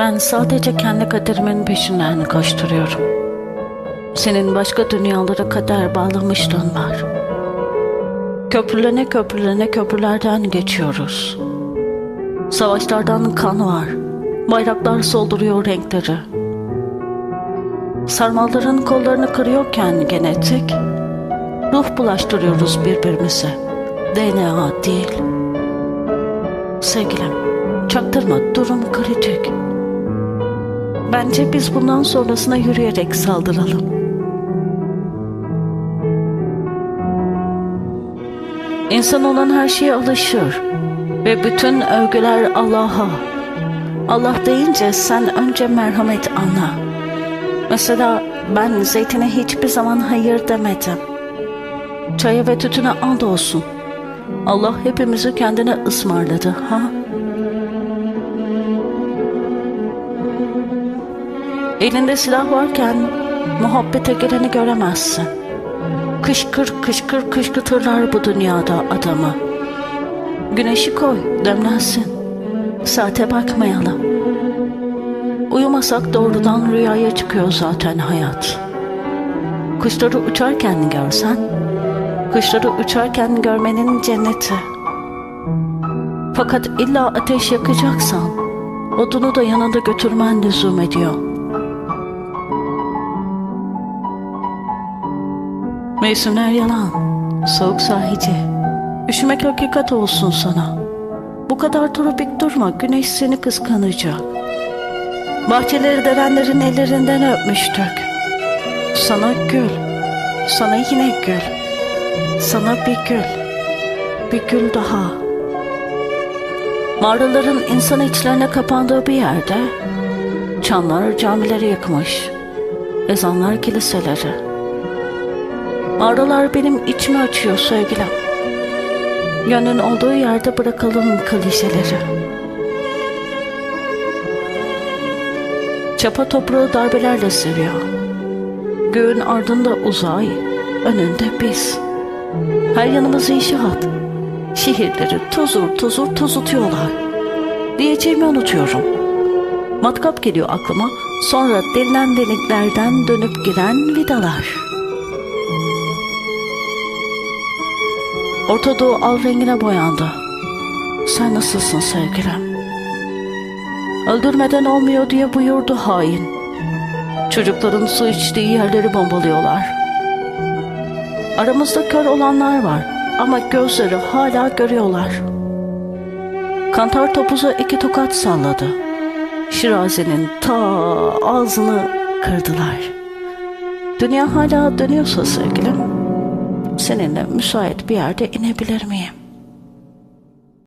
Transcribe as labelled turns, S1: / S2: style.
S1: Ben sadece kendi kaderimin peşinden koşturuyorum. Senin başka dünyalara kader bağlamışlığın var. Köprülene köprülene köprülerden geçiyoruz. Savaşlardan kan var. Bayraklar solduruyor renkleri. Sarmalların kollarını kırıyorken genetik, ruh bulaştırıyoruz birbirimize. DNA değil. Sevgilim, çaktırma durum kritik. Bence biz bundan sonrasına yürüyerek saldıralım. İnsan olan her şeye alışır ve bütün övgüler Allah'a. Allah deyince sen önce merhamet anla. Mesela ben zeytine hiçbir zaman hayır demedim. Çaya ve tütüne and olsun. Allah hepimizi kendine ısmarladı ha? Elinde silah varken muhabbete geleni göremezsin. Kışkır kışkır kışkırtırlar bu dünyada adamı. Güneşi koy demlensin. Saate bakmayalım. Uyumasak doğrudan rüyaya çıkıyor zaten hayat. Kuşları uçarken görsen, kuşları uçarken görmenin cenneti. Fakat illa ateş yakacaksan, odunu da yanında götürmen lüzum ediyor. Mevsimler yalan, soğuk sahici. Üşümek hakikat olsun sana. Bu kadar tropik durma, güneş seni kıskanacak. Bahçeleri derenlerin ellerinden öpmüştük. Sana gül, sana yine gül. Sana bir gül, bir gül daha. Mağaraların insan içlerine kapandığı bir yerde çanlar camileri yıkmış, ezanlar kiliseleri. Mağaralar benim içimi açıyor sevgilim. Gönlün olduğu yerde bırakalım klişeleri. Çapa toprağı darbelerle seviyor. Göğün ardında uzay, önünde biz. Her yanımız inşaat. Şehirleri tozur tozur tozutuyorlar. Diyeceğimi unutuyorum. Matkap geliyor aklıma, sonra delinen deliklerden dönüp giren vidalar. Orta Doğu al rengine boyandı. Sen nasılsın sevgilim? Öldürmeden olmuyor diye buyurdu hain. Çocukların su içtiği yerleri bombalıyorlar. Aramızda kör olanlar var ama gözleri hala görüyorlar. Kantar topuza iki tokat salladı. Şiraze'nin ta ağzını kırdılar. Dünya hala dönüyorsa sevgilim, seninle müsait bir yerde inebilir miyim?